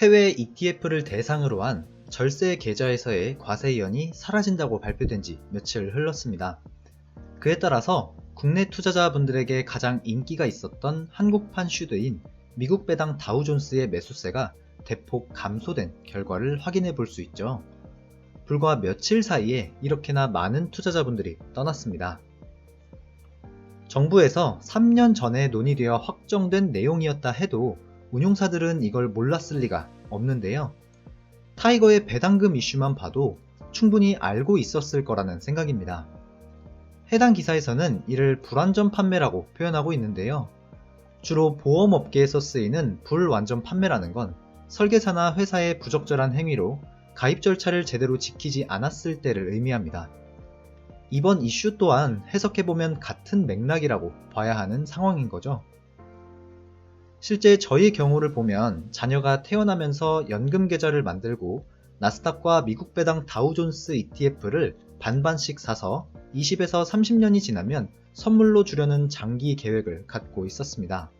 해외 ETF를 대상으로 한 절세 계좌에서의 과세이연이 사라진다고 발표된 지 며칠 흘렀습니다. 그에 따라서 국내 투자자분들에게 가장 인기가 있었던 한국판 슈드인 미국 배당 다우존스의 매수세가 대폭 감소된 결과를 확인해 볼 수 있죠. 불과 며칠 사이에 이렇게나 많은 투자자분들이 떠났습니다. 정부에서 3년 전에 논의되어 확정된 내용이었다 해도 운용사들은 이걸 몰랐을 리가 없는데요. 타이거의 배당금 이슈만 봐도 충분히 알고 있었을 거라는 생각입니다. 해당 기사에서는 이를 불완전 판매라고 표현하고 있는데요. 주로 보험업계에서 쓰이는 불완전 판매라는 건 설계사나 회사의 부적절한 행위로 가입 절차를 제대로 지키지 않았을 때를 의미합니다. 이번 이슈 또한 해석해보면 같은 맥락이라고 봐야 하는 상황인 거죠. 실제 저희 경우를 보면 자녀가 태어나면서 연금 계좌를 만들고 나스닥과 미국 배당 다우존스 ETF를 반반씩 사서 20에서 30년이 지나면 선물로 주려는 장기 계획을 갖고 있었습니다.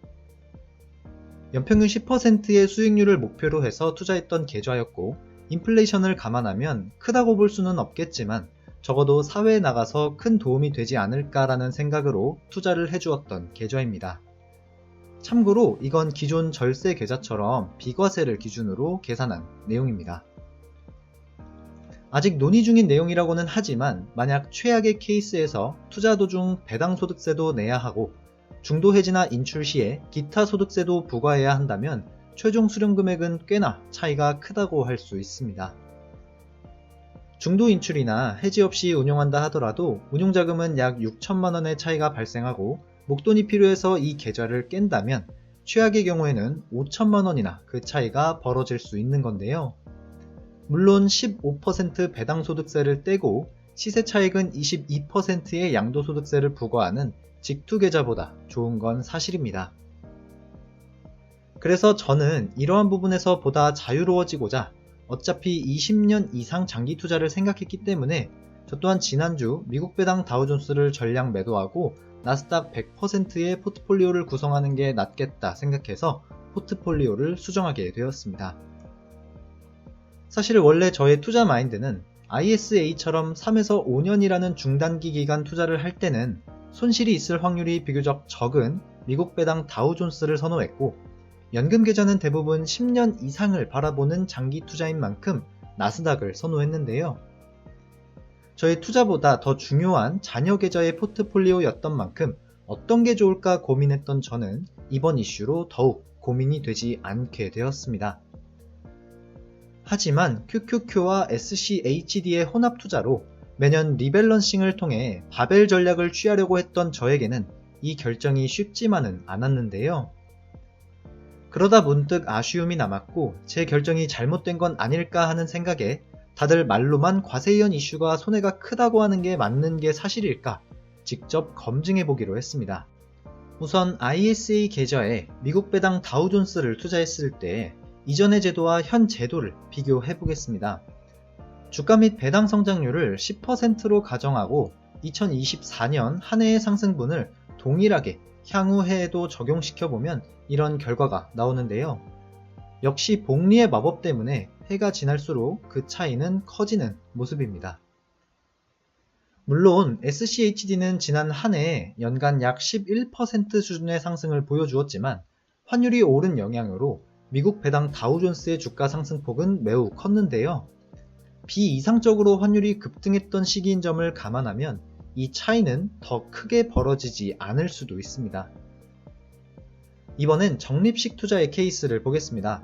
연평균 10%의 수익률을 목표로 해서 투자했던 계좌였고 인플레이션을 감안하면 크다고 볼 수는 없겠지만 적어도 사회에 나가서 큰 도움이 되지 않을까라는 생각으로 투자를 해주었던 계좌입니다. 참고로 이건 기존 절세 계좌처럼 비과세를 기준으로 계산한 내용입니다. 아직 논의 중인 내용이라고는 하지만 만약 최악의 케이스에서 투자 도중 배당 소득세도 내야 하고 중도 해지나 인출 시에 기타 소득세도 부과해야 한다면 최종 수령 금액은 꽤나 차이가 크다고 할 수 있습니다. 중도 인출이나 해지 없이 운용한다 하더라도 운용 자금은 약 6천만 원의 차이가 발생하고 목돈이 필요해서 이 계좌를 깬다면 최악의 경우에는 5천만 원이나 그 차이가 벌어질 수 있는 건데요. 물론 15% 배당소득세를 떼고 시세 차익은 22%의 양도소득세를 부과하는 직투 계좌보다 좋은 건 사실입니다. 그래서 저는 이러한 부분에서 보다 자유로워지고자 어차피 20년 이상 장기 투자를 생각했기 때문에 저 또한 지난주 미국 배당 다우존스를 전량 매도하고 나스닥 100%의 포트폴리오를 구성하는 게 낫겠다 생각해서 포트폴리오를 수정하게 되었습니다. 사실 원래 저의 투자 마인드는 ISA처럼 3에서 5년이라는 중단기 기간 투자를 할 때는 손실이 있을 확률이 비교적 적은 미국 배당 다우존스를 선호했고 연금 계좌는 대부분 10년 이상을 바라보는 장기 투자인 만큼 나스닥을 선호했는데요. 저의 투자보다 더 중요한 자녀 계좌의 포트폴리오였던 만큼 어떤 게 좋을까 고민했던 저는 이번 이슈로 더욱 고민이 되지 않게 되었습니다. 하지만 QQQ와 SCHD의 혼합 투자로 매년 리밸런싱을 통해 바벨 전략을 취하려고 했던 저에게는 이 결정이 쉽지만은 않았는데요. 그러다 문득 아쉬움이 남았고 제 결정이 잘못된 건 아닐까 하는 생각에 다들 말로만 과세이연 이슈가 손해가 크다고 하는 게 맞는 게 사실일까 직접 검증해 보기로 했습니다. 우선 ISA 계좌에 미국 배당 다우존스를 투자했을 때 이전의 제도와 현 제도를 비교해 보겠습니다. 주가 및 배당 성장률을 10%로 가정하고 2024년 한 해의 상승분을 동일하게 향후 해에도 적용시켜 보면 이런 결과가 나오는데요. 역시 복리의 마법 때문에 해가 지날수록 그 차이는 커지는 모습입니다. 물론 SCHD는 지난 한 해 연간 약 11% 수준의 상승을 보여주었지만 환율이 오른 영향으로 미국 배당 다우존스의 주가 상승폭은 매우 컸는데요. 비이상적으로 환율이 급등했던 시기인 점을 감안하면 이 차이는 더 크게 벌어지지 않을 수도 있습니다. 이번엔 적립식 투자의 케이스를 보겠습니다.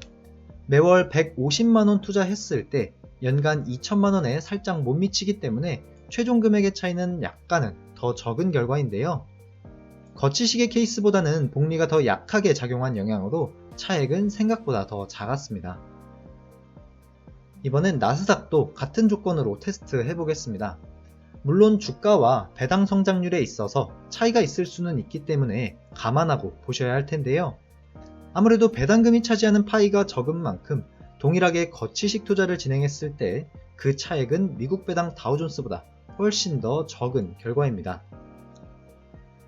매월 150만원 투자했을 때 연간 2천만원에 살짝 못 미치기 때문에 최종 금액의 차이는 약간은 더 적은 결과인데요. 거치식의 케이스보다는 복리가 더 약하게 작용한 영향으로 차액은 생각보다 더 작았습니다. 이번엔 나스닥도 같은 조건으로 테스트 해 보겠습니다. 물론 주가와 배당 성장률에 있어서 차이가 있을 수는 있기 때문에 감안하고 보셔야 할 텐데요. 아무래도 배당금이 차지하는 파이가 적은 만큼 동일하게 거치식 투자를 진행했을 때 그 차액은 미국 배당 다우존스보다 훨씬 더 적은 결과입니다.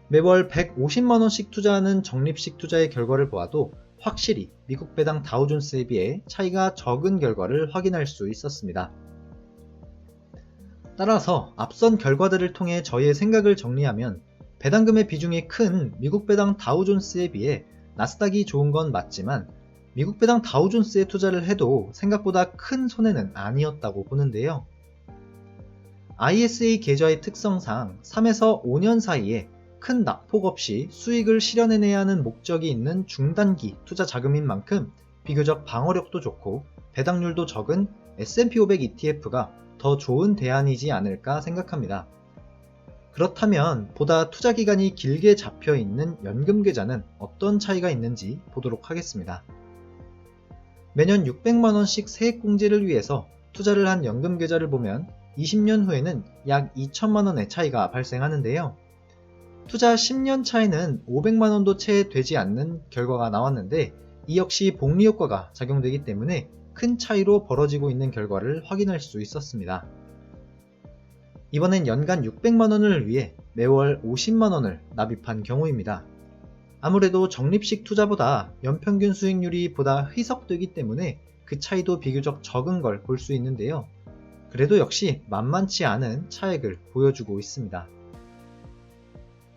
매월 150만원씩 투자하는 적립식 투자의 결과를 보아도 확실히 미국 배당 다우존스에 비해 차이가 적은 결과를 확인할 수 있었습니다. 따라서 앞선 결과들을 통해 저희의 생각을 정리하면 배당금의 비중이 큰 미국 배당 다우존스에 비해 나스닥이 좋은 건 맞지만 미국 배당 다우존스에 투자를 해도 생각보다 큰 손해는 아니었다고 보는데요. ISA 계좌의 특성상 3에서 5년 사이에 큰 낙폭 없이 수익을 실현해내야 하는 목적이 있는 중단기 투자 자금인 만큼 비교적 방어력도 좋고 배당률도 적은 S&P 500 ETF가 더 좋은 대안이지 않을까 생각합니다. 그렇다면 보다 투자 기간이 길게 잡혀 있는 연금 계좌는 어떤 차이가 있는지 보도록 하겠습니다. 매년 600만원씩 세액공제를 위해서 투자를 한 연금 계좌를 보면 20년 후에는 약 2천만원의 차이가 발생하는데요. 투자 10년 차에는 500만원도 채 되지 않는 결과가 나왔는데 이 역시 복리 효과가 작용되기 때문에 큰 차이로 벌어지고 있는 결과를 확인할 수 있었습니다. 이번엔 연간 600만원을 위해 매월 50만원을 납입한 경우입니다. 아무래도 적립식 투자보다 연평균 수익률이 보다 희석되기 때문에 그 차이도 비교적 적은 걸 볼 수 있는데요. 그래도 역시 만만치 않은 차액을 보여주고 있습니다.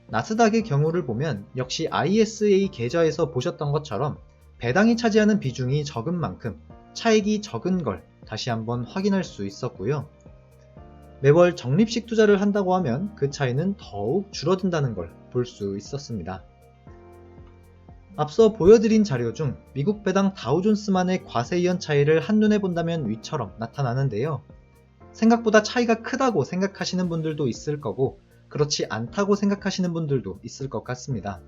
나스닥의 경우를 보면 역시 ISA 계좌에서 보셨던 것처럼 배당이 차지하는 비중이 적은 만큼 차익이 적은 걸 다시 한번 확인할 수 있었고요. 매월 적립식 투자를 한다고 하면 그 차이는 더욱 줄어든다는 걸 볼 수 있었습니다. 앞서 보여드린 자료 중 미국 배당 다우존스만의 과세이연 차이를 한눈에 본다면 위처럼 나타나는데요. 생각보다 차이가 크다고 생각하시는 분들도 있을 거고 그렇지 않다고 생각하시는 분들도 있을 것 같습니다.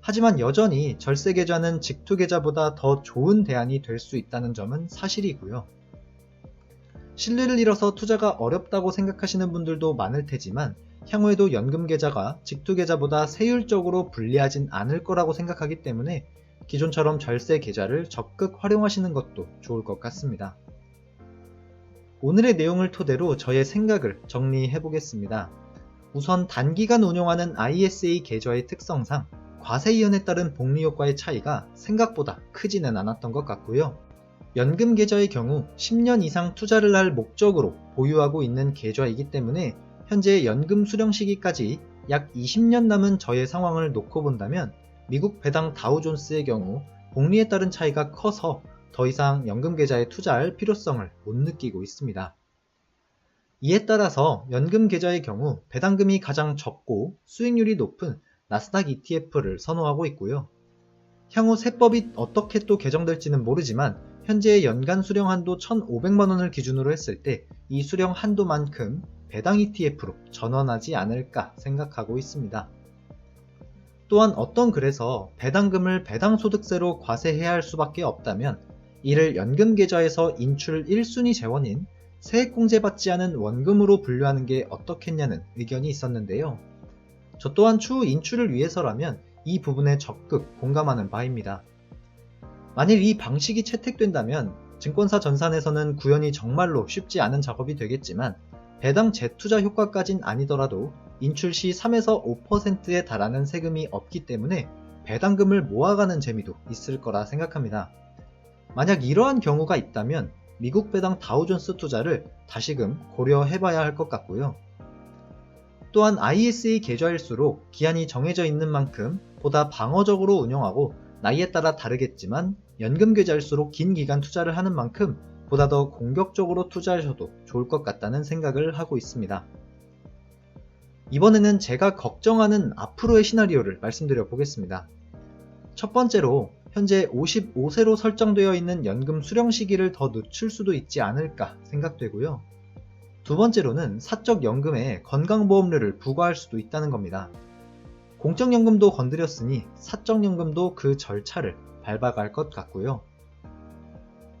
하지만 여전히 절세 계좌는 직투 계좌보다 더 좋은 대안이 될 수 있다는 점은 사실이고요. 신뢰를 잃어서 투자가 어렵다고 생각하시는 분들도 많을 테지만 향후에도 연금 계좌가 직투 계좌보다 세율적으로 불리하진 않을 거라고 생각하기 때문에 기존처럼 절세 계좌를 적극 활용하시는 것도 좋을 것 같습니다. 오늘의 내용을 토대로 저의 생각을 정리해 보겠습니다. 우선 단기간 운용하는 ISA 계좌의 특성상 과세이연에 따른 복리 효과의 차이가 생각보다 크지는 않았던 것 같고요. 연금 계좌의 경우 10년 이상 투자를 할 목적으로 보유하고 있는 계좌이기 때문에 현재 연금 수령 시기까지 약 20년 남은 저의 상황을 놓고 본다면 미국 배당 다우존스의 경우 복리에 따른 차이가 커서 더 이상 연금 계좌에 투자할 필요성을 못 느끼고 있습니다. 이에 따라서 연금 계좌의 경우 배당금이 가장 적고 수익률이 높은 나스닥 ETF를 선호하고 있고요. 향후 세법이 어떻게 또 개정될지는 모르지만 현재 연간 수령 한도 1,500만원을 기준으로 했을 때 이 수령 한도만큼 배당 ETF로 전환하지 않을까 생각하고 있습니다. 또한 어떤 글에서 배당금을 배당소득세로 과세해야 할 수밖에 없다면 이를 연금 계좌에서 인출 1순위 재원인 세액공제 받지 않은 원금으로 분류하는 게 어떻겠냐는 의견이 있었는데요. 저 또한 추후 인출을 위해서라면 이 부분에 적극 공감하는 바입니다. 만일 이 방식이 채택된다면 증권사 전산에서는 구현이 정말로 쉽지 않은 작업이 되겠지만 배당 재투자 효과까진 아니더라도 인출 시 3에서 5%에 달하는 세금이 없기 때문에 배당금을 모아가는 재미도 있을 거라 생각합니다. 만약 이러한 경우가 있다면 미국 배당 다우존스 투자를 다시금 고려해봐야 할 것 같고요. 또한 ISA 계좌일수록 기한이 정해져 있는 만큼 보다 방어적으로 운영하고 나이에 따라 다르겠지만 연금 계좌일수록 긴 기간 투자를 하는 만큼 보다 더 공격적으로 투자하셔도 좋을 것 같다는 생각을 하고 있습니다. 이번에는 제가 걱정하는 앞으로의 시나리오를 말씀드려 보겠습니다. 첫 번째로 현재 55세로 설정되어 있는 연금 수령 시기를 더 늦출 수도 있지 않을까 생각되고요. 두 번째로는 사적 연금에 건강보험료를 부과할 수도 있다는 겁니다. 공적연금도 건드렸으니 사적연금도 그 절차를 밟아갈 것 같고요.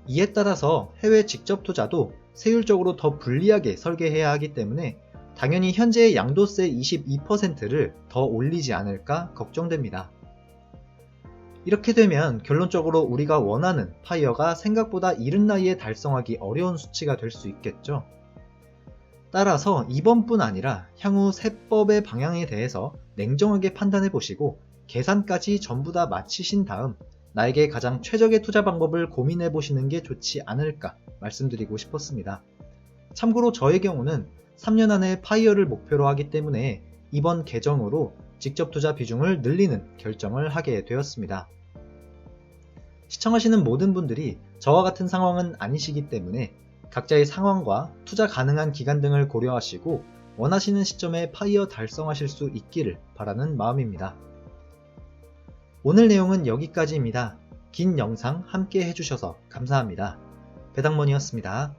이에 따라서 해외 직접 투자도 세율적으로 더 불리하게 설계해야 하기 때문에 당연히 현재의 양도세 22%를 더 올리지 않을까 걱정됩니다. 이렇게 되면 결론적으로 우리가 원하는 파이어가 생각보다 이른 나이에 달성하기 어려운 수치가 될 수 있겠죠. 따라서 이번뿐 아니라 향후 세법의 방향에 대해서 냉정하게 판단해 보시고 계산까지 전부 다 마치신 다음 나에게 가장 최적의 투자 방법을 고민해 보시는 게 좋지 않을까 말씀드리고 싶었습니다. 참고로 저의 경우는 3년 안에 파이어를 목표로 하기 때문에 이번 계정으로 직접 투자 비중을 늘리는 결정을 하게 되었습니다. 시청하시는 모든 분들이 저와 같은 상황은 아니시기 때문에 각자의 상황과 투자 가능한 기간 등을 고려하시고 원하시는 시점에 파이어 달성하실 수 있기를 바라는 마음입니다. 오늘 내용은 여기까지입니다. 긴 영상 함께 해주셔서 감사합니다. 배당mon이었습니다.